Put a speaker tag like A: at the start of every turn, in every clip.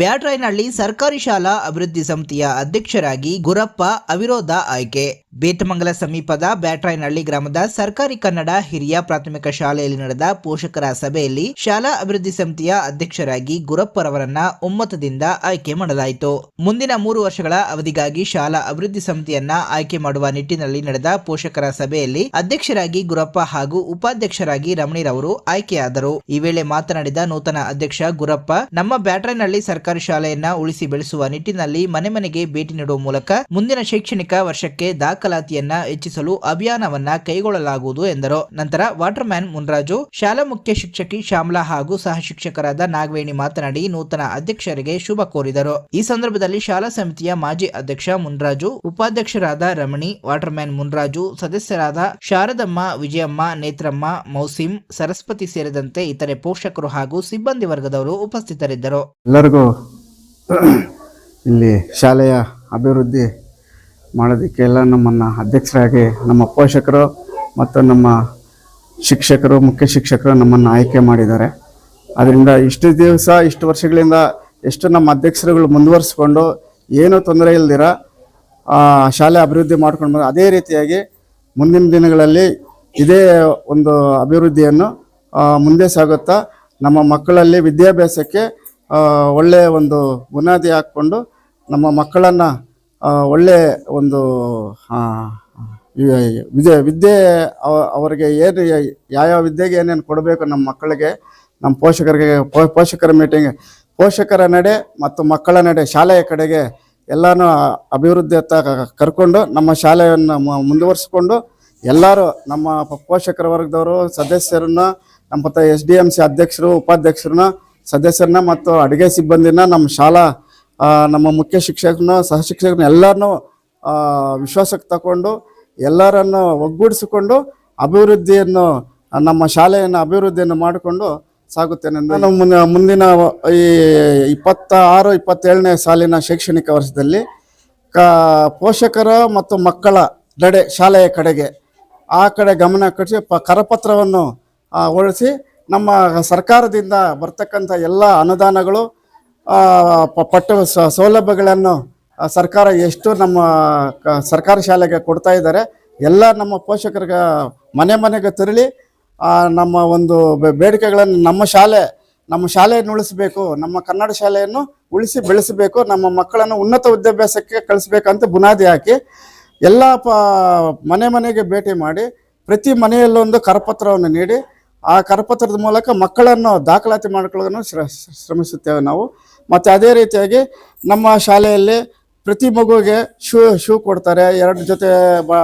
A: ಬ್ಯಾಟ್ರಾಯ್ನಹಳ್ಳಿ ಸರ್ಕಾರಿ ಶಾಲಾ ಅಭಿವೃದ್ಧಿ ಸಮಿತಿಯ ಅಧ್ಯಕ್ಷರಾಗಿ ಗುರಪ್ಪ ಅವಿರೋಧ ಆಯ್ಕೆ. ಬೇತಮಂಗಲ ಸಮೀಪದ ಬ್ಯಾಟ್ರಾಯ್ನಹಳ್ಳಿ ಗ್ರಾಮದ ಸರ್ಕಾರಿ ಕನ್ನಡ ಹಿರಿಯ ಪ್ರಾಥಮಿಕ ಶಾಲೆಯಲ್ಲಿ ನಡೆದ ಪೋಷಕರ ಸಭೆಯಲ್ಲಿ ಶಾಲಾ ಅಭಿವೃದ್ಧಿ ಸಮಿತಿಯ ಅಧ್ಯಕ್ಷರಾಗಿ ಗುರಪ್ಪರವರನ್ನ ಒಮ್ಮತದಿಂದ ಆಯ್ಕೆ ಮಾಡಲಾಯಿತು. ಮುಂದಿನ ಮೂರು ವರ್ಷಗಳ ಅವಧಿಗಾಗಿ ಶಾಲಾ ಅಭಿವೃದ್ಧಿ ಸಮಿತಿಯನ್ನ ಆಯ್ಕೆ ಮಾಡುವ ನಿಟ್ಟಿನಲ್ಲಿ ನಡೆದ ಪೋಷಕರ ಸಭೆಯಲ್ಲಿ ಅಧ್ಯಕ್ಷರಾಗಿ ಗುರಪ್ಪ ಹಾಗೂ ಉಪಾಧ್ಯಕ್ಷರಾಗಿ ರಮಣಿರವರು ಆಯ್ಕೆಯಾದರು. ಈ ವೇಳೆ ಮಾತನಾಡಿದ ನೂತನ ಅಧ್ಯಕ್ಷ ಗುರಪ್ಪ, ನಮ್ಮ ಬ್ಯಾಟ್ರಾಯ್ನಹಳ್ಳಿ ಸರ್ಕಾರಿ ಶಾಲೆಯನ್ನ ಉಳಿಸಿ ಬೆಳೆಸುವ ನಿಟ್ಟಿನಲ್ಲಿ ಮನೆ ಮನೆಗೆ ಭೇಟಿ ನೀಡುವ ಮೂಲಕ ಮುಂದಿನ ಶೈಕ್ಷಣಿಕ ವರ್ಷಕ್ಕೆ ದಾಖಲಾತಿಯನ್ನ ಹೆಚ್ಚಿಸಲು ಅಭಿಯಾನವನ್ನ ಕೈಗೊಳ್ಳಲಾಗುವುದು ಎಂದರು. ನಂತರ ವಾಟರ್ ಮ್ಯಾನ್ ಮುನ್ರಾಜು, ಶಾಲಾ ಮುಖ್ಯ ಶಿಕ್ಷಕಿ ಶ್ಯಾಮಲಾ ಹಾಗೂ ಸಹ ಶಿಕ್ಷಕರಾದ ನಾಗವೇಣಿ ಮಾತನಾಡಿ ನೂತನ ಅಧ್ಯಕ್ಷರಿಗೆ ಶುಭ ಕೋರಿದರು. ಈ ಸಂದರ್ಭದಲ್ಲಿ ಶಾಲಾ ಸಮಿತಿಯ ಮಾಜಿ ಅಧ್ಯಕ್ಷ ಮುನ್ರಾಜು, ಉಪಾಧ್ಯಕ್ಷರಾದ ರಮಣಿ ವಾಟರ್ ಮ್ಯಾನ್ ಮುನ್ರಾಜು, ಸದಸ್ಯರಾದ ಶಾರದಮ್ಮ, ವಿಜಯಮ್ಮ, ನೇತ್ರಮ್ಮ ಮೌಸಿಂ ಸರಸ್ವತಿ ಸೇರಿದಂತೆ ಇತರೆ ಪೋಷಕರು ಹಾಗೂ ಸಿಬ್ಬಂದಿ ವರ್ಗದವರು ಉಪಸ್ಥಿತರಿದ್ದರು.
B: ಎಲ್ಲರಿಗೂ ಇಲ್ಲಿ ಶಾಲೆಯ ಅಭಿವೃದ್ಧಿ ಮಾಡೋದಕ್ಕೆಲ್ಲ ನಮ್ಮನ್ನು ಅಧ್ಯಕ್ಷರಾಗಿ ನಮ್ಮ ಪೋಷಕರು ಮತ್ತು ನಮ್ಮ ಶಿಕ್ಷಕರು, ಮುಖ್ಯ ಶಿಕ್ಷಕರು ನಮ್ಮನ್ನು ಆಯ್ಕೆ ಮಾಡಿದ್ದಾರೆ. ಅದರಿಂದ ಇಷ್ಟು ದಿವಸ, ಇಷ್ಟು ವರ್ಷಗಳಿಂದ ಎಷ್ಟು ನಮ್ಮ ಅಧ್ಯಕ್ಷರುಗಳು ಮುಂದುವರಿಸ್ಕೊಂಡು ಏನೂ ತೊಂದರೆ ಇಲ್ದಿರ ಶಾಲೆ ಅಭಿವೃದ್ಧಿ ಮಾಡ್ಕೊಂಡು ಬಂದ ಅದೇ ರೀತಿಯಾಗಿ ಮುಂದಿನ ದಿನಗಳಲ್ಲಿ ಇದೇ ಒಂದು ಅಭಿವೃದ್ಧಿಯನ್ನು ಮುಂದೆ ಸಾಗುತ್ತಾ ನಮ್ಮ ಮಕ್ಕಳಲ್ಲಿ ವಿದ್ಯಾಭ್ಯಾಸಕ್ಕೆ ಒಳ್ಳೆಯ ಒಂದು ಬುನಾದಿ ಹಾಕ್ಕೊಂಡು ನಮ್ಮ ಮಕ್ಕಳನ್ನು ಒಳ್ಳೆ ಒಂದು ವಿದ್ಯೆ ವಿದ್ಯೆ ಅವ- ಅವರಿಗೆ ಏನು ಯಾವ್ಯಾವ ವಿದ್ಯೆಗೆ ಏನೇನು ಕೊಡಬೇಕು ನಮ್ಮ ಮಕ್ಕಳಿಗೆ, ನಮ್ಮ ಪೋಷಕರಿಗೆ ಪೋಷಕರ ಮೀಟಿಂಗ್ ಪೋಷಕರ ನಡೆ ಮತ್ತು ಮಕ್ಕಳ ನಡೆ, ಶಾಲೆಯ ಕಡೆಗೆ ಎಲ್ಲನೂ ಅಭಿವೃದ್ಧಿ ಹತ್ತ ಕ- ಕರ್ಕೊಂಡು ನಮ್ಮ ಶಾಲೆಯನ್ನು ಮುಂದುವರಿಸ್ಕೊಂಡು ಎಲ್ಲರೂ ನಮ್ಮ ಪೋಷಕರ ವರ್ಗದವರು, ಸದಸ್ಯರನ್ನ, ನಮ್ಮ ಎಸ್ ಡಿ ಎಂ ಸಿ ಅಧ್ಯಕ್ಷರು, ಉಪಾಧ್ಯಕ್ಷರನ್ನ ಸದಸ್ಯರನ್ನ ಮತ್ತು ಅಡುಗೆ ಸಿಬ್ಬಂದಿನ ನಮ್ಮ ಶಾಲಾ ನಮ್ಮ ಮುಖ್ಯ ಶಿಕ್ಷಕನ ಸಹ ಶಿಕ್ಷಕನ ಎಲ್ಲರನ್ನೂ ವಿಶ್ವಾಸಕ್ಕೆ ತಗೊಂಡು ಎಲ್ಲರನ್ನು ಒಗ್ಗೂಡಿಸಿಕೊಂಡು ಅಭಿವೃದ್ಧಿಯನ್ನು, ನಮ್ಮ ಶಾಲೆಯನ್ನು ಅಭಿವೃದ್ಧಿಯನ್ನು ಮಾಡಿಕೊಂಡು ಸಾಗುತ್ತೇನೆ ನಾನು ಮುಂದಿನ ಈ ಇಪ್ಪತ್ತ ಆರು ಇಪ್ಪತ್ತೇಳನೇ ಸಾಲಿನ ಶೈಕ್ಷಣಿಕ ವರ್ಷದಲ್ಲಿ, ಕ, ಪೋಷಕರ ಮತ್ತು ಮಕ್ಕಳ ನಡೆ ಶಾಲೆಯ ಕಡೆಗೆ ಆ ಕಡೆ ಗಮನ ಕಟ್ಟಿಸಿ ಪ, ಕರಪತ್ರವನ್ನು ಹೊರಡಿಸಿ ನಮ್ಮ ಸರ್ಕಾರದಿಂದ ಬರ್ತಕ್ಕಂಥ ಎಲ್ಲ ಅನುದಾನಗಳು ಪಟ್ಟ ಸೌಲಭ್ಯಗಳನ್ನು ಸರ್ಕಾರ ಎಷ್ಟು ನಮ್ಮ ಸರ್ಕಾರಿ ಶಾಲೆಗೆ ಕೊಡ್ತಾ ಇದ್ದಾರೆ, ಎಲ್ಲ ನಮ್ಮ ಪೋಷಕರಿಗೆ ಮನೆ ಮನೆಗೆ ತೆರಳಿ ನಮ್ಮ ಒಂದು ಬೇಡಿಕೆಗಳನ್ನು ನಮ್ಮ ಶಾಲೆ, ನಮ್ಮ ಶಾಲೆಯನ್ನು ಉಳಿಸಬೇಕು, ನಮ್ಮ ಕನ್ನಡ ಶಾಲೆಯನ್ನು ಉಳಿಸಿ ಬೆಳೆಸಬೇಕು, ನಮ್ಮ ಮಕ್ಕಳನ್ನು ಉನ್ನತ ವಿದ್ಯಾಭ್ಯಾಸಕ್ಕೆ ಕಳಿಸ್ಬೇಕಂತ ಬುನಾದಿ ಹಾಕಿ, ಎಲ್ಲ ಮನೆ ಮನೆಗೆ ಭೇಟಿ ಮಾಡಿ, ಪ್ರತಿ ಮನೆಯಲ್ಲೊಂದು ಕರಪತ್ರವನ್ನು ನೀಡಿ ಆ ಕರಪತ್ರದ ಮೂಲಕ ಮಕ್ಕಳನ್ನು ದಾಖಲಾತಿ ಮಾಡಿಕೊಳ್ಳೋದನ್ನು ಶ್ರ ಶ್ರಮಿಸುತ್ತೇವೆ ನಾವು. ಮತ್ತು ಅದೇ ರೀತಿಯಾಗಿ ನಮ್ಮ ಶಾಲೆಯಲ್ಲಿ ಪ್ರತಿ ಮಗುವಿಗೆ ಶೂ ಶೂ ಕೊಡ್ತಾರೆ. ಎರಡು ಜೊತೆ ಬ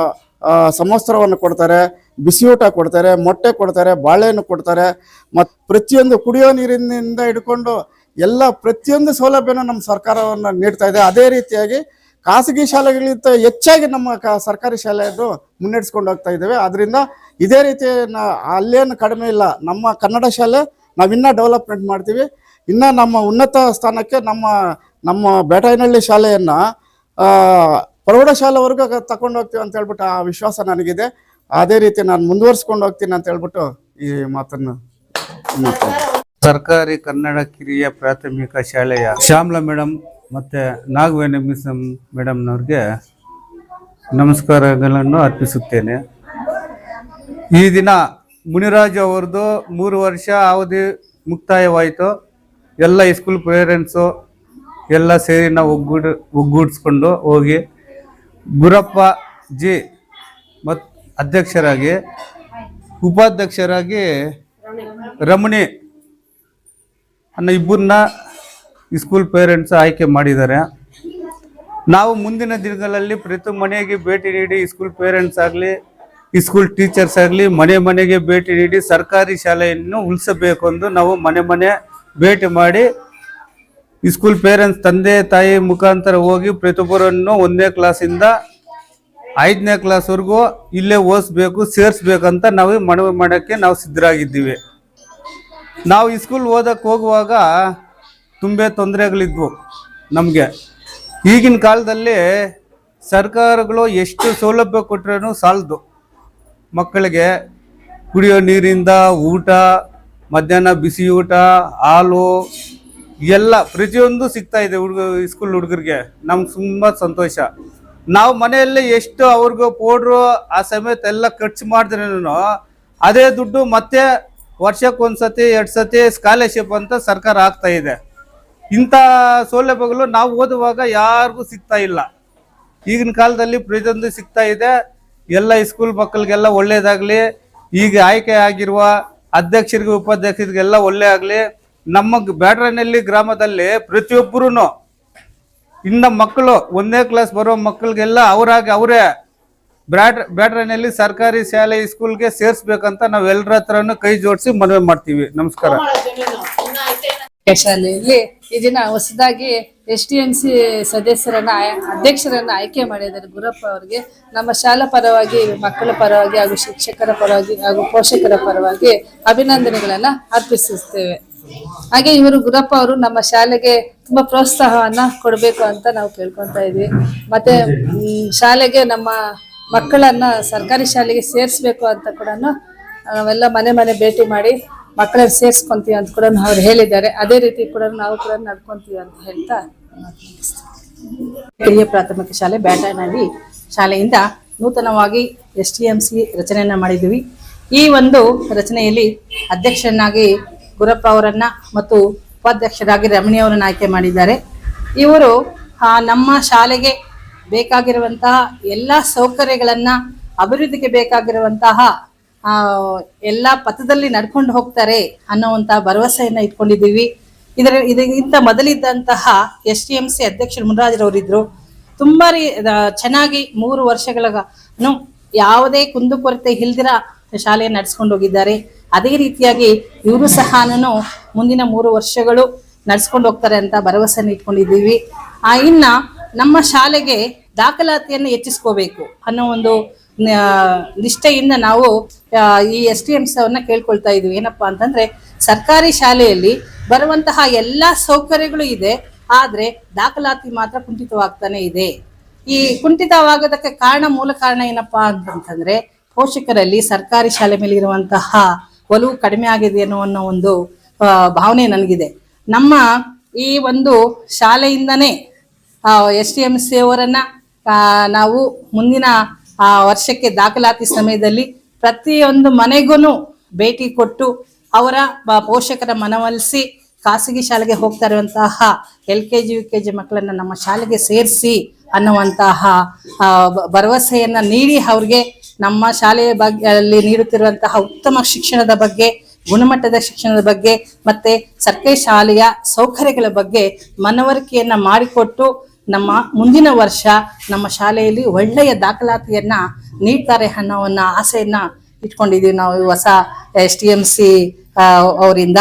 B: ಸಮವಸ್ತ್ರವನ್ನು ಕೊಡ್ತಾರೆ. ಬಿಸಿಯೂಟ ಕೊಡ್ತಾರೆ. ಮೊಟ್ಟೆ ಕೊಡ್ತಾರೆ. ಬಾಳೆಹಣ್ಣು ಕೊಡ್ತಾರೆ. ಮತ್ತು ಪ್ರತಿಯೊಂದು ಕುಡಿಯೋ ನೀರಿನಿಂದ ಹಿಡ್ಕೊಂಡು ಎಲ್ಲ ಪ್ರತಿಯೊಂದು ಸೌಲಭ್ಯನೂ ನಮ್ಮ ಸರ್ಕಾರವನ್ನು ನೀಡ್ತಾ ಇದೆ. ಅದೇ ರೀತಿಯಾಗಿ ಖಾಸಗಿ ಶಾಲೆಗಳಿಗಿಂತ ಹೆಚ್ಚಾಗಿ ನಮ್ಮ ಸರ್ಕಾರಿ ಶಾಲೆಯನ್ನು ಮುನ್ನಡೆಸ್ಕೊಂಡು ಹೋಗ್ತಾ ಇದ್ದೇವೆ. ಅದರಿಂದ ಇದೇ ರೀತಿ ಅಲ್ಲೇನು ಕಡಿಮೆ ಇಲ್ಲ. ನಮ್ಮ ಕನ್ನಡ ಶಾಲೆ ನಾವಿನ್ನೂ ಡೆವಲಪ್ಮೆಂಟ್ ಮಾಡ್ತೀವಿ. ಇನ್ನು ನಮ್ಮ ಉನ್ನತ ಸ್ಥಾನಕ್ಕೆ ನಮ್ಮ ನಮ್ಮ ಬೇಟೈನಹಳ್ಳಿ ಶಾಲೆಯನ್ನು ಪ್ರೌಢಶಾಲೆವರೆಗೂ ತಗೊಂಡು ಹೋಗ್ತೀವಿ ಅಂತ ಹೇಳ್ಬಿಟ್ಟು ಆ ವಿಶ್ವಾಸ ನನಗಿದೆ. ಅದೇ ರೀತಿ ನಾನು ಮುಂದುವರಿಸ್ಕೊಂಡು ಹೋಗ್ತೀನಿ ಅಂತ ಹೇಳ್ಬಿಟ್ಟು ಈ ಮಾತನ್ನು
C: ಸರ್ಕಾರಿ ಕನ್ನಡ ಕಿರಿಯ ಪ್ರಾಥಮಿಕ ಶಾಲೆಯ ಶ್ಯಾಮ್ಲಾ ಮೇಡಮ್ ಮತ್ತು ನಾಗವೇಣಿ ಮಿಸ್ ಮೇಡಮ್ನವ್ರಿಗೆ ನಮಸ್ಕಾರಗಳನ್ನು ಅರ್ಪಿಸುತ್ತೇನೆ. ಈ ದಿನ ಮುನಿರಾಜು ಅವ್ರದ್ದು ಮೂರು ವರ್ಷ ಅವಧಿ ಮುಕ್ತಾಯವಾಯಿತು. ಎಲ್ಲ ಸ್ಕೂಲ್ ಪೇರೆಂಟ್ಸು ಎಲ್ಲ ಸೇರಿ ನಾವು ಒಗ್ಗೂಡ್, ಒಗ್ಗೂಡಿಸ್ಕೊಂಡು ಹೋಗಿ ಗುರಪ್ಪ ಜಿ ಮತ್ ಅಧ್ಯಕ್ಷರಾಗಿ, ಉಪಾಧ್ಯಕ್ಷರಾಗಿ ರಮಣಿ ಅನ್ನೋ ಇಬ್ಬರನ್ನ ಸ್ಕೂಲ್ ಪೇರೆಂಟ್ಸ್ ಆಯ್ಕೆ ಮಾಡಿದ್ದಾರೆ. ನಾವು ಮುಂದಿನ ದಿನಗಳಲ್ಲಿ ಪ್ರತಿ ಮನೆಗೆ ಭೇಟಿ ನೀಡಿ ಸ್ಕೂಲ್ ಪೇರೆಂಟ್ಸ್ ಆಗಲಿ ಸ್ಕೂಲ್ ಟೀಚರ್ಸ್ ಆಗಲಿ ಮನೆ ಮನೆಗೆ ಭೇಟಿ ನೀಡಿ ಸರ್ಕಾರಿ ಶಾಲೆಯನ್ನು ಉಳಿಸಬೇಕು ಎಂದು ನಾವು ಮನೆ ಮನೆ ಭೇಟಿ ಮಾಡಿ ಸ್ಕೂಲ್ ಪೇರೆಂಟ್ಸ್ ತಂದೆ ತಾಯಿ ಮುಖಾಂತರ ಹೋಗಿ ಪ್ರತಿಯೊಬ್ಬರನ್ನು ಒಂದನೇ ಕ್ಲಾಸಿಂದ ಐದನೇ ಕ್ಲಾಸ್ವರೆಗೂ ಇಲ್ಲೇ ಓದಿಸ್ಬೇಕು, ಸೇರಿಸ್ಬೇಕಂತ ನಾವು ಮನವಿ ಮಾಡೋಕ್ಕೆ ನಾವು ಸಿದ್ಧರಾಗಿದ್ದೀವಿ. ನಾವು ಈ ಸ್ಕೂಲ್ ಓದಕ್ಕೆ ಹೋಗುವಾಗ ತುಂಬೇ ತೊಂದರೆಗಳಿದ್ವು ನಮಗೆ. ಈಗಿನ ಕಾಲದಲ್ಲಿ ಸರ್ಕಾರಗಳು ಎಷ್ಟು ಸೌಲಭ್ಯ ಕೊಟ್ಟರೂ ಸಾಲದು. ಮಕ್ಕಳಿಗೆ ಕುಡಿಯೋ ನೀರಿಂದ ಊಟ, ಮಧ್ಯಾಹ್ನ ಬಿಸಿ ಊಟ, ಹಾಲು, ಎಲ್ಲ ಪ್ರತಿಯೊಂದು ಸಿಗ್ತಾ ಇದೆ ಹುಡುಗ ಸ್ಕೂಲ್ ಹುಡುಗರಿಗೆ. ನಮ್ಗೆ ತುಂಬ ಸಂತೋಷ. ನಾವು ಮನೆಯಲ್ಲಿ ಎಷ್ಟು ಅವ್ರಿಗೂ ಪೌಡ್ರು, ಆ ಸಮೇತ ಎಲ್ಲ ಖರ್ಚು ಮಾಡಿದ್ರೂ ಅದೇ ದುಡ್ಡು ಮತ್ತೆ ವರ್ಷಕ್ಕೆ ಒಂದ್ಸತಿ ಎರಡು ಸತಿ ಸ್ಕಾಲರ್ಶಿಪ್ ಅಂತ ಸರ್ಕಾರ ಆಗ್ತಾ ಇದೆ. ಇಂಥ ಸೌಲಭ್ಯಗಳು ನಾವು ಓದುವಾಗ ಯಾರಿಗೂ ಸಿಗ್ತಾ ಇಲ್ಲ. ಈಗಿನ ಕಾಲದಲ್ಲಿ ಪ್ರತಿಯೊಂದು ಸಿಗ್ತಾ ಇದೆ. ಎಲ್ಲ ಸ್ಕೂಲ್ ಮಕ್ಕಳಿಗೆಲ್ಲ ಒಳ್ಳೇದಾಗ್ಲಿ, ಈಗ ಆಯ್ಕೆ ಆಗಿರುವ ಅಧ್ಯಕ್ಷರಿಗೆ, ಉಪಾಧ್ಯಕ್ಷರಿಗೆಲ್ಲ ಒಳ್ಳೆ ಆಗಲಿ, ನಮ್ಮ ಬ್ಯಾಟ್ರನಹಳ್ಳಿ ಗ್ರಾಮದಲ್ಲಿ ಪ್ರತಿಯೊಬ್ಬರೂ ಇನ್ನ ಮಕ್ಕಳು, ಒಂದೇ ಕ್ಲಾಸ್ ಬರೋ ಮಕ್ಕಳಿಗೆಲ್ಲ ಅವರಾಗಿ ಅವರೇ ಬ್ಯಾಟ್ ಬ್ಯಾಟ್ರನಲ್ಲಿ ಸರ್ಕಾರಿ ಶಾಲೆ ಸ್ಕೂಲ್ಗೆ ಸೇರಿಸ್ಬೇಕಂತ ನಾವು ಎಲ್ಲರ ಹತ್ರನೂ ಕೈ ಜೋಡಿಸಿ ಮನವಿ ಮಾಡ್ತೀವಿ. ನಮಸ್ಕಾರ.
D: ಶಾಲೆಯಲ್ಲಿ ಈ ದಿನ ಹೊಸದಾಗಿ ಎಸ್ ಟಿ ಎನ್ ಸಿ ಸದಸ್ಯರನ್ನ ಅಧ್ಯಕ್ಷರನ್ನ ಆಯ್ಕೆ ಮಾಡಿದ್ದಾರೆ ಗುರಪ್ಪ ಅವರಿಗೆ. ನಮ್ಮ ಶಾಲಾ ಪರವಾಗಿ, ಮಕ್ಕಳ ಪರವಾಗಿ ಹಾಗೂ ಶಿಕ್ಷಕರ ಪರವಾಗಿ ಹಾಗೂ ಪೋಷಕರ ಪರವಾಗಿ ಅಭಿನಂದನೆಗಳನ್ನ ಅರ್ಪಿಸುತ್ತೇವೆ. ಹಾಗೆ ಇವರು ಗುರಪ್ಪ ಅವರು ನಮ್ಮ ಶಾಲೆಗೆ ತುಂಬಾ ಪ್ರೋತ್ಸಾಹವನ್ನ ಕೊಡಬೇಕು ಅಂತ ನಾವು ಕೇಳ್ಕೊತಾ ಇದ್ವಿ. ಮತ್ತೆ ಶಾಲೆಗೆ ನಮ್ಮ ಮಕ್ಕಳನ್ನ ಸರ್ಕಾರಿ ಶಾಲೆಗೆ ಸೇರಿಸ್ಬೇಕು ಅಂತ ಕೂಡ ನಾವೆಲ್ಲ ಮನೆ ಮನೆ ಭೇಟಿ ಮಾಡಿ ಮಕ್ಕಳನ್ನ ಸೇರಿಸ್ಕೊಂತೀವಿ ಅಂತ ಕೂಡ ಅವ್ರು ಹೇಳಿದ್ದಾರೆ. ಅದೇ ರೀತಿ ಕೂಡ ನಾವು ಕೂಡ ನಡ್ಕೊಂತೀವಿ ಅಂತ ಹೇಳ್ತಾ
E: ಹಿರಿಯ ಪ್ರಾಥಮಿಕ ಶಾಲೆ ಬ್ಯಾಟರ್ನಲ್ಲಿ ಶಾಲೆಯಿಂದ ನೂತನವಾಗಿ ಎಸ್ ಟಿ ಎಂ ಸಿ ರಚನೆಯನ್ನು ಮಾಡಿದ್ದೀವಿ. ಈ ಒಂದು ರಚನೆಯಲ್ಲಿ ಅಧ್ಯಕ್ಷರನ್ನಾಗಿ ಗುರಪ್ಪ ಅವರನ್ನು ಮತ್ತು ಉಪಾಧ್ಯಕ್ಷರಾಗಿ ರಮಣಿ ಅವರನ್ನ ಆಯ್ಕೆ ಮಾಡಿದ್ದಾರೆ. ಇವರು ನಮ್ಮ ಶಾಲೆಗೆ ಬೇಕಾಗಿರುವಂತಹ ಎಲ್ಲ ಸೌಕರ್ಯಗಳನ್ನು, ಅಭಿವೃದ್ಧಿಗೆ ಬೇಕಾಗಿರುವಂತಹ ಎಲ್ಲ ಪಥದಲ್ಲಿ ನಡ್ಕೊಂಡು ಹೋಗ್ತಾರೆ ಅನ್ನೋವಂಥ ಭರವಸೆಯನ್ನ ಇಟ್ಕೊಂಡಿದ್ದೀವಿ. ಇದರ, ಇದಕ್ಕಿಂತ ಮೊದಲಿದ್ದಂತಹ ಎಸ್ ಟಿ ಎಂ ಸಿ ಅಧ್ಯಕ್ಷರು ಮುನರಾಜರವರಿದ್ರು ತುಂಬಾ ಚೆನ್ನಾಗಿ ಮೂರು ವರ್ಷಗಳನ್ನು ಯಾವುದೇ ಕುಂದುಕೊರತೆ ಇಲ್ದಿರ ಶಾಲೆಯನ್ನು ನಡೆಸ್ಕೊಂಡು ಹೋಗಿದ್ದಾರೆ. ಅದೇ ರೀತಿಯಾಗಿ ಇವರು ಸಹ ಮುಂದಿನ ಮೂರು ವರ್ಷಗಳು ನಡ್ಸ್ಕೊಂಡು ಹೋಗ್ತಾರೆ ಅಂತ ಭರವಸೆಯನ್ನು ಇಟ್ಕೊಂಡಿದ್ದೀವಿ. ಇನ್ನ ನಮ್ಮ ಶಾಲೆಗೆ ದಾಖಲಾತಿಯನ್ನು ಹೆಚ್ಚಿಸ್ಕೋಬೇಕು ಅನ್ನೋ ಒಂದು ನಿಷ್ಠೆಯಿಂದ ನಾವು ಈ ಎಸ್ ಟಿ ಎಮ್ಸ್ ಅವನ್ನ ಕೇಳ್ಕೊಳ್ತಾ ಇದ್ವಿ. ಏನಪ್ಪಾ ಅಂತಂದ್ರೆ, ಸರ್ಕಾರಿ ಶಾಲೆಯಲ್ಲಿ ಬರುವಂತಹ ಎಲ್ಲಾ ಸೌಕರ್ಯಗಳು ಇದೆ, ಆದ್ರೆ ದಾಖಲಾತಿ ಮಾತ್ರ ಕುಂಠಿತವಾಗ್ತಾನೆ ಇದೆ. ಈ ಕುಂಠಿತವಾಗೋದಕ್ಕೆ ಕಾರಣ, ಮೂಲ ಕಾರಣ ಏನಪ್ಪಾ ಅಂತಂತಂದ್ರೆ ಪೋಷಕರಲ್ಲಿ ಸರ್ಕಾರಿ ಶಾಲೆ ಮೇಲೆ ಇರುವಂತಹ ಒಲವು ಕಡಿಮೆ ಆಗಿದೆ ಅನ್ನೋ ಅನ್ನೋ ಒಂದು ಭಾವನೆ ನನಗಿದೆ. ನಮ್ಮ ಈ ಒಂದು ಶಾಲೆಯಿಂದನೇ ಎಸ್ ಟಿ ಎಂ ಸಿ ಅವರನ್ನ ನಾವು ಮುಂದಿನ ಆ, ವರ್ಷಕ್ಕೆ ದಾಖಲಾತಿ ಸಮಯದಲ್ಲಿ ಪ್ರತಿಯೊಂದು ಮನೆಗೂ ಭೇಟಿ ಕೊಟ್ಟು ಅವರ ಪೋಷಕರ ಮನವೊಲಿಸಿ ಖಾಸಗಿ ಶಾಲೆಗೆ ಹೋಗ್ತಾ ಇರುವಂತಹ L K G U K G ಮಕ್ಕಳನ್ನ ನಮ್ಮ ಶಾಲೆಗೆ ಸೇರಿಸಿ ಅನ್ನುವಂತಹ ಭರವಸೆಯನ್ನು ನೀಡಿ ಅವ್ರಿಗೆ ನಮ್ಮ ಶಾಲೆಯ ಬಗ್ಗೆ ಅಲ್ಲಿ ನೀಡುತ್ತಿರುವಂತಹ ಉತ್ತಮ ಶಿಕ್ಷಣದ ಬಗ್ಗೆ ಗುಣಮಟ್ಟದ ಶಿಕ್ಷಣದ ಬಗ್ಗೆ ಮತ್ತೆ ಸರ್ಕಾರಿ ಶಾಲೆಯ ಸೌಕರ್ಯಗಳ ಬಗ್ಗೆ ಮನವರಿಕೆಯನ್ನ ಮಾಡಿಕೊಟ್ಟು ನಮ್ಮ ಮುಂದಿನ ವರ್ಷ ನಮ್ಮ ಶಾಲೆಯಲ್ಲಿ ಒಳ್ಳೆಯ ದಾಖಲಾತಿಯನ್ನ ನೀಡ್ತಾರೆ ಅನ್ನೋವನ್ನ ಆಸೆಯನ್ನ ಇಟ್ಕೊಂಡಿದೀವಿ ನಾವು ಹೊಸ ಎಸ್ ಟಿ ಎಂ ಸಿ ಅವರಿಂದ.